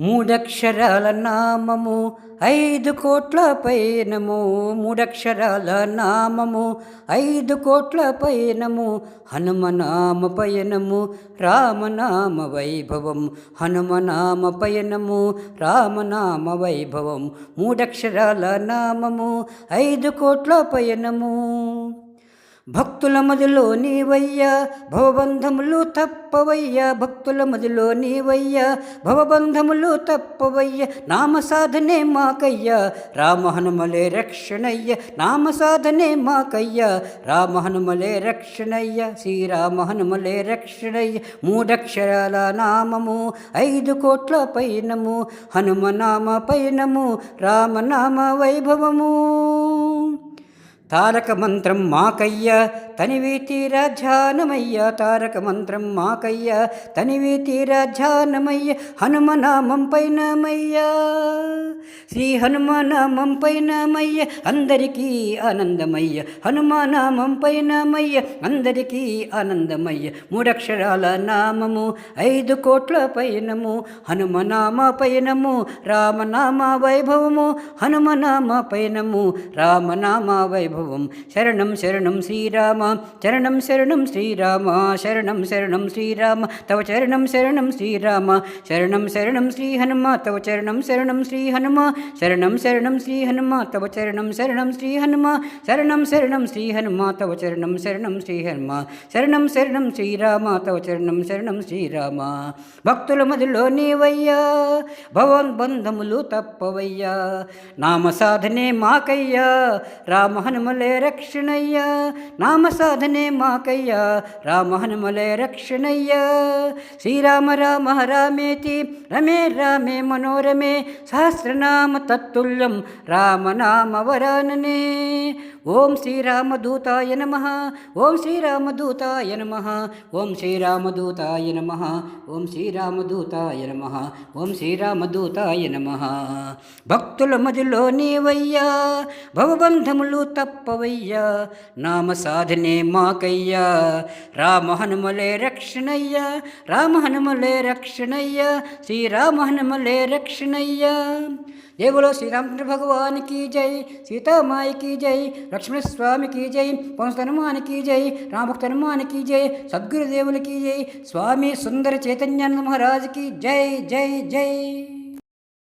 మూడక్షరాల నామము ఐదు కోట్ల పైనము మూడక్షరాల నామము ఐదు కోట్ల పైనము హనుమనామ పయనము రామనామ వైభవం. హనుమనామ పయనము రామనామ వైభవం. మూడక్షరాల నామము ఐదు కోట్ల పయనము. భక్తుల మదిలో నీవయ్యా భవబంధములు తప్పవయ్యా భక్తుల మదిలో నీవయ్యా భవబంధములు తప్పవయ్యా నామ సాధనే మాకయ్యా రామహనుమలే రక్షణయ్య నామ సాధనే మాకయ్యా రామహనుమలే రక్షణయ్య శ్రీరామహనుమలే రక్షణయ్య మూడక్షరాల నామము ఐదు కోట్ల పైనము హనుమనామ పైనము రామనామ వైభవము. తారక మంత్రం మాకయ్య తనివి తీరా ధ్యానమయ్య తారక మంత్రం మాకయ్య. తనివి తీరా ధ్యానమయ్య హనుమనామం పైనమయ్యా. శ్రీ హనుమనామం పైనమయ్య అందరికీ ఆనందమయ్య. హనుమనామం పైనమయ్య అందరికీ ఆనందమయ్య. మూడక్షరాల నామము ఐదు కోట్ల పైనము హనుమనామ పైనము రామనామ వైభవము హనుమనామ పైనము రామనామ వైభవం. శరణం శరణం శ్రీరామ చరణం శరణం శ్రీరామ శరణం శరణం శ్రీరామ తవ చరణం శరణం శ్రీరామ శరణం శరణం శ్రీ హనుమ తవ చరణం శరణం శ్రీ హనుమ శరణం శరణం శ్రీ హనుమ తవ చరణం శరణం శ్రీ హనుమ శరణం శరణం శ్రీ హనుమ తవ చరణం శరణం శ్రీ హనుమ శరణం శరణం శ్రీరామ తవ చరణం శరణం శ్రీరామ భక్తుల మదిలో నీవయ్యా భవన్ బంధములు తప్పవయ్యా నామ సాధనే మాకయ్యా రామ హనుమలే రక్షణయ్యా నామ సాధనే మాకయ్యా. రామ హనుమలే రక్షణయ్యా. శ్రీరామ రామ రామేతి రమే రామే మనోరమే. సహస్రనామ తత్తుల్యం. రామనామ వరాననే. ఓం శ్రీరామదూతాయ నమ. ఓం శ్రీరామదూతాయ నమ. ఓం శ్రీరామదూతాయ నమ. ఓం శ్రీరామదూతాయ నమ. ఓం శ్రీరామదూతాయ నమ. భక్తుల మదిలో నీవయ్యా. భవబంధములు తప్పవయ్యా. నామ సాధన మాకయ్యా. రామ హనుమలే రక్షణయ్యా. రామ హనుమలే రక్షణయ్యా. శ్రీరామ హనుమలే రక్షణయ్యా. దేవులో శ్రీరామచంద్ర భగవానికి జై సీతామాయికి జై లక్ష్మణస్వామికి జై పవనస్తనుమానికి జై రామభక్తనుమానికి జై సద్గురుదేవులకి జై స్వామి సుందర చైతన్యానంద మహారాజుకి జై జై జై.